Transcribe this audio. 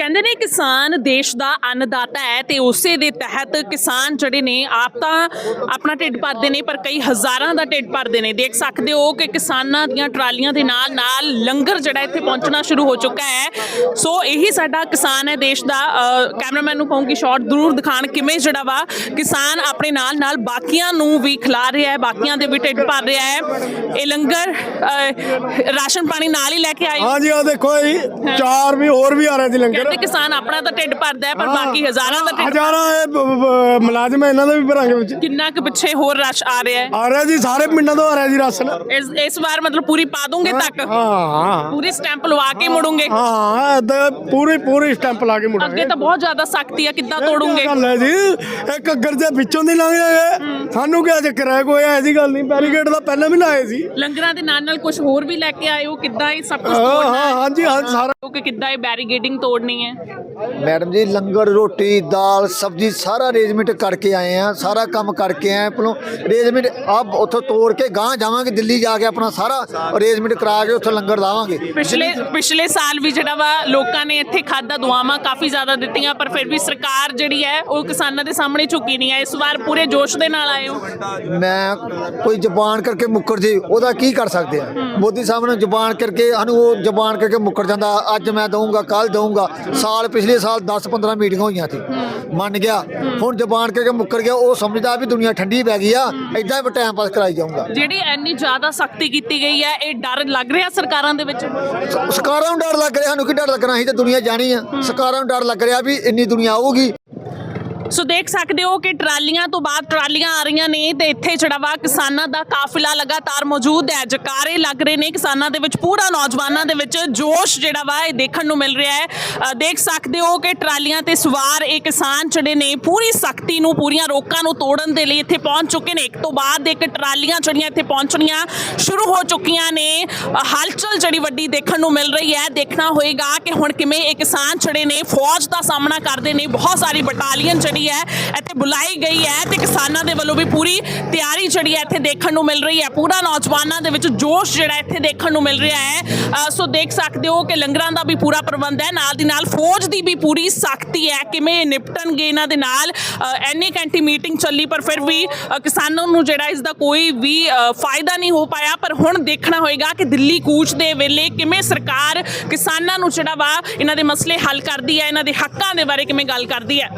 ਕਹਿੰਦੇ ਨੇ ਕਿਸਾਨ ਦੇਸ਼ ਦਾ ਅੰਨਦਾਤਾ ਹੈ ਤੇ ਉਸੇ ਦੇ ਤਹਿਤ ਕਿਸਾਨ ਜਿਹੜੇ ਨੇ ਆਪ ਤਾਂ ਆਪਣਾ ਢਿੱਡ ਭਰਦੇ ਨੇ ਪਰ ਕਈ ਹਜ਼ਾਰਾਂ ਦਾ ਢਿੱਡ ਭਰਦੇ ਨੇ। ਦੇਖ ਸਕਦੇ ਹੋ ਕਿ ਕਿਸਾਨਾਂ ਦੀਆਂ ਟਰਾਲੀਆਂ ਦੇ ਨਾਲ ਨਾਲ ਲੰਗਰ ਜਿਹੜਾ ਇੱਥੇ ਪਹੁੰਚਣਾ ਸ਼ੁਰੂ ਹੋ ਚੁੱਕਾ ਹੈ। ਸੋ ਇਹੀ ਸਾਡਾ ਕਿਸਾਨ ਹੈ ਦੇਸ਼ ਦਾ। ਕੈਮਰਾਮੈਨ ਨੂੰ ਕਹੂੰਗੀ ਸ਼ਾਟ ਜ਼ਰੂਰ ਦਿਖਾਣ ਕਿਵੇਂ ਜਿਹੜਾ ਵਾ ਕਿਸਾਨ ਆਪਣੇ ਨਾਲ ਨਾਲ ਬਾਕੀਆਂ ਨੂੰ ਵੀ ਖਿਲਾ ਰਿਹਾ ਹੈ ਬਾਕੀਆਂ ਦੇ ਵੀ ਢਿੱਡ ਭਰ ਰਿਹਾ ਹੈ। ਇਹ ਲੰਗਰ ਰਾਸ਼ਨ ਪਾਣੀ ਨਾਲ ਹੀ ਲੈ ਕੇ ਆਏ। ਹੋ। ਹਾਂਜੀ ਆ ਦੇਖੋ ਜੀ ਚਾਰ ਵੀ ਹੋਰ ਵੀ ਆ ਰਹੇ ਸੀ ਲੰਗਰ। ਕਹਿੰਦੇ ਕਿਸਾਨ ਆਪਣਾ ਤਾਂ ਢਿੱਡ ਭਰਦਾ ਹੈ ਪਰ ਬਾਕੀ ਹਜ਼ਾਰਾਂ ਦਾ ਢਿੱਡ ਹਜ਼ਾਰਾਂ ਇਹ ਬ- ਬ- ਮੁਲਾਜ਼ਮ ਹੈ, ਇਹਨਾਂ ਦਾ ਵੀ ਭਰਾਂਗੇ ਵਿੱਚ। ਕਿੰਨਾ ਕੁ ਪਿੱਛੇ ਹੋਰ ਰਸ਼ ਆ ਰਿਹਾ ਹੈ। ਆ ਰਿਹਾ ਜੀ ਸਾਰੇ ਪਿੰਡਾਂ ਤੋਂ ਆ ਰਿਹਾ ਜੀ ਰਾਸ਼ਨ ਇਸ ਇਸ ਵਾਰ ਮਤਲਬ ਪੂਰੀ ਪਾ ਦੂੰਗੇ ਤੱਕ? ਹਾਂ ਪੂਰੀ ਸਟੈਂਪ ਲਵਾ ਕੇ ਮੁੜੂਗੇ? ਹਾਂ ਏਦਾਂ ਪੂਰੀ ਪੂਰੀ ਸਟੈਂਪ ਲਾ ਕੇ ਮੁੜਾਂਗੇ। ਅੱਗੇ ਤਾਂ ਬਹੁਤ ਜ਼ਿਆਦਾ ਸਖਤੀ ਆ ਕਿੱਦਾਂ ਤੋੜੂਗੇ? ਗੱਲ ਹੈ ਜੀ? ਇਹ ਘੱਗਰ ਦੇ ਵਿੱਚੋਂ ਦੀ ਲੰਘ ਜਾਏ ਸਾਨੂੰ ਕੀ ਚੱਕਰ ਹੈ? ਕੋਈ ਐਸੀ ਗੱਲ ਨਹੀਂ। ਬੈਰੀਕੇਡ ਦਾ ਪਹਿਲਾਂ ਵੀ ਲਾਏ ਸੀ। ਲੰਗਰਾਂ ਦੇ ਨਾਲ ਨਾਲ ਕੁਝ ਹੋਰ ਵੀ ਲੈ ਕੇ ਆਏ ਹੋ? ਕਿੱਦਾਂ ਇਹ ਸਭ ਕੁਝ ਹਾਂ ਤੋੜਨਾ ਹਾਂ ਹੈ? ਹਾਂਜੀ ਹਾਂ ਸਾਰਾ ਕਿ ਕਿੱਦਾਂ ਇਹ ਬੈਰੀਗੇਡਿੰਗ ਤੋੜਨੀ ਹੈ? ਮੈਡਮ ਜੀ ਲੰਗਰ ਰੋਟੀ ਦਾਲ ਸਬਜ਼ੀ ਸਾਰਾ ਅਰੇਂਜਮੈਂਟ ਕਰਕੇ ਆਏ ਆ ਸਾਰਾ ਕੰਮ ਕਰਕੇ ਆਏ ਆਪਣੋ ਅਰੇਂਜਮੈਂਟ ਆਪ ਉੱਥੋਂ ਤੋੜ ਕੇ ਗਾਂ ਜਾਵਾਂਗੇ ਦਿੱਲੀ ਜਾ ਕੇ ਆਪਣਾ ਸਾਰਾ ਅਰੇਂਜਮੈਂਟ ਕਰਾ ਕੇ ਉੱਥੋਂ ਲੰਗਰ ਲਾਵਾਂਗੇ। ਪਿਛਲੇ ਪਿਛਲੇ ਸਾਲ ਵੀ ਜਿਹੜਾ ਵਾ ਲੋਕਾਂ ਨੇ ਇੱਥੇ ਖਾਦਾ ਦੁਆਵਾਂ ਕਾਫੀ ਜ਼ਿਆਦਾ ਦਿੱਤੀਆਂ ਪਰ ਫਿਰ ਵੀ ਸਰਕਾਰ ਜਿਹੜੀ ਹੈ ਉਹ ਕਿਸਾਨਾਂ ਦੇ ਸਾਹਮਣੇ ਝੁਕੀ ਨਹੀਂ ਹੈ। ਇਸ ਵਾਰ ਪੂਰੇ ਜੋਸ਼ ਦੇ ਨਾਲ ਆਏ ਹੋ? ਮੈਂ ਕੋਈ ਜ਼ਬਾਨ ਕਰਕੇ ਮੁੱਕਰ ਜੇ ਉਹਦਾ ਕੀ ਕਰ ਸਕਦੇ ਆ? ਮੋਦੀ ਸਾਹਿਬ ਨੇ ਜ਼ਬਾਨ ਕਰਕੇ ਸਾਨੂੰ ਉਹ ਜ਼ਬਾਨ ਕਰਕੇ ਮੁੱਕਰ ਜਾਂਦਾ। ਅੱਜ ਮੈਂ ਦਊਂਗਾ ਕੱਲ ਦਊਂਗਾ। ਸਾਲ ਪਿਛਲੇ ਸਾਲ 10 15 ਮੀਟਿੰਗਾਂ ਹੋਈਆਂ ਸੀ। ਮੰਨ ਗਿਆ। ਹੁਣ ਜ਼ਬਾਨ ਕਰਕੇ ਮੁੱਕਰ ਗਿਆ ਉਹ ਸਮਝਦਾ ਵੀ ਦੁਨੀਆ ਠੰਡੀ ਪੈ ਗਈ ਆ ਐਦਾਂ ਹੀ ਟਾਈਮ ਪਾਸ ਕਰਾਈ ਜਾਊਂਗਾ। ਜਿਹੜੀ ਇੰਨੀ ਜ਼ਿਆਦਾ ਸਖਤੀ ਕੀਤੀ ਗਈ ਹੈ ਇਹ ਡਰ ਲੱਗ ਰਿਹਾ ਸਰਕਾਰਾਂ ਦੇ ਵਿੱਚ? ਸ- ਸਰਕਾਰਾਂ ਨੂੰ ਡਰ ਲੱਗ ਰਿਹਾ ਸਾਨੂੰ ਕੀ ਡਰ ਲੱਗਣਾ? ਅਸੀਂ ਤਾਂ ਦੁਨੀਆ ਜਾਣੀ ਆ। ਸਰਕਾਰਾਂ ਨੂੰ ਡਰ ਲੱਗ ਰਿਹਾ ਵੀ ਇੰਨੀ ਦੁਨੀਆ ਆਊਗੀ। ਸੋ ਦੇਖ ਸਕਦੇ ਹੋ ਕਿ ਟਰਾਲੀਆਂ ਤੋਂ ਬਾਅਦ ਟਰਾਲੀਆਂ ਆ ਰਹੀਆਂ ਨੇ ਤੇ ਇੱਥੇ ਜਿਹੜਾ ਵਾ ਕਿਸਾਨਾਂ ਦਾ ਕਾਫਿਲਾ ਲਗਾਤਾਰ ਮੌਜੂਦ ਹੈ। ਜਕਾਰੇ ਲੱਗ ਰਹੇ ਨੇ ਕਿਸਾਨਾਂ ਦੇ ਵਿੱਚ, ਪੂਰਾ ਨੌਜਵਾਨਾਂ ਦੇ ਵਿੱਚ ਜੋਸ਼ ਜਿਹੜਾ ਵਾ ਇਹ ਦੇਖਣ ਨੂੰ ਮਿਲ ਰਿਹਾ ਹੈ। ਦੇਖ ਸਕਦੇ ਹੋ ਕਿ ਟਰਾਲੀਆਂ ਤੇ ਸਵਾਰ ਇਹ ਕਿਸਾਨ ਜਿਹੜੇ ਨੇ ਪੂਰੀ ਸਖਤੀ ਨੂੰ, ਪੂਰੀਆਂ ਰੋਕਾਂ ਨੂੰ ਤੋੜਨ ਦੇ ਲਈ ਇੱਥੇ ਪਹੁੰਚ ਚੁੱਕੇ ਨੇ। ਇੱਕ ਤੋਂ ਬਾਅਦ ਇੱਕ ਟਰਾਲੀਆਂ ਜਿਹੜੀਆਂ ਇੱਥੇ ਪਹੁੰਚਣੀਆਂ ਸ਼ੁਰੂ ਹੋ ਚੁੱਕੀਆਂ ਨੇ। ਹਲਚਲ ਜਿਹੜੀ ਵੱਡੀ ਦੇਖਣ ਨੂੰ ਮਿਲ ਰਹੀ ਹੈ। ਦੇਖਣਾ ਹੋਏਗਾ ਕਿ ਹੁਣ ਕਿਵੇਂ ਇਹ ਕਿਸਾਨ ਜਿਹੜੇ ਨੇ ਫੌਜ ਦਾ ਸਾਹਮਣਾ ਕਰਦੇ ਨੇ। ਬਹੁਤ ਸਾਰੀ ਬਟਾਲੀਅਨ ਜਿਹੜੀ ਹੈ ਇੱਥੇ ਬੁਲਾਈ ਗਈ ਹੈ ਤੇ ਕਿਸਾਨਾਂ ਦੇ ਵੱਲੋਂ ਵੀ ਪੂਰੀ ਤਿਆਰੀ ਜਿਹੜੀ ਹੈ ਇੱਥੇ ਦੇਖਣ ਨੂੰ ਮਿਲ ਰਹੀ ਹੈ। ਪੂਰਾ ਨੌਜਵਾਨਾਂ ਦੇ ਵਿੱਚ ਜੋਸ਼ ਜਿਹੜਾ ਇੱਥੇ ਦੇਖਣ ਨੂੰ ਮਿਲ ਰਿਹਾ ਹੈ। ਸੋ ਦੇਖ ਸਕਦੇ ਹੋ ਕਿ ਲੰਗਰਾਂ ਦਾ ਵੀ ਪੂਰਾ ਪ੍ਰਬੰਧ ਹੈ। ਨਾਲ ਦੀ ਨਾਲ ਫੌਜ ਦੀ ਵੀ ਪੂਰੀ ਸਖਤੀ ਹੈ। ਕਿਵੇਂ ਨਿਪਟਣਗੇ ਇਹਨਾਂ ਦੇ ਨਾਲ? ਅ, ਐਨੇ ਘੰਟੀ ਮੀਟਿੰਗ ਚੱਲੀ ਪਰ ਫਿਰ ਵੀ ਕਿਸਾਨਾਂ ਨੂੰ ਜਿਹੜਾ ਇਸ ਦਾ ਕੋਈ ਵੀ ਫਾਇਦਾ ਨਹੀਂ ਹੋ ਪਾਇਆ। ਪਰ ਹੁਣ ਦੇਖਣਾ ਹੋਏਗਾ ਕਿ ਦਿੱਲੀ ਕੂਚ ਦੇ ਵੇਲੇ ਕਿਵੇਂ ਸਰਕਾਰ ਕਿਸਾਨਾਂ ਨੂੰ ਜਿਹੜਾ ਵਾ ਇਹਨਾਂ ਦੇ ਮਸਲੇ ਹੱਲ ਕਰਦੀ ਹੈ ਇਹਨਾਂ ਦੇ ਹੱਕਾਂ ਦੇ ਬਾਰੇ ਕਿਵੇਂ ਗੱਲ ਕਰਦੀ ਹੈ।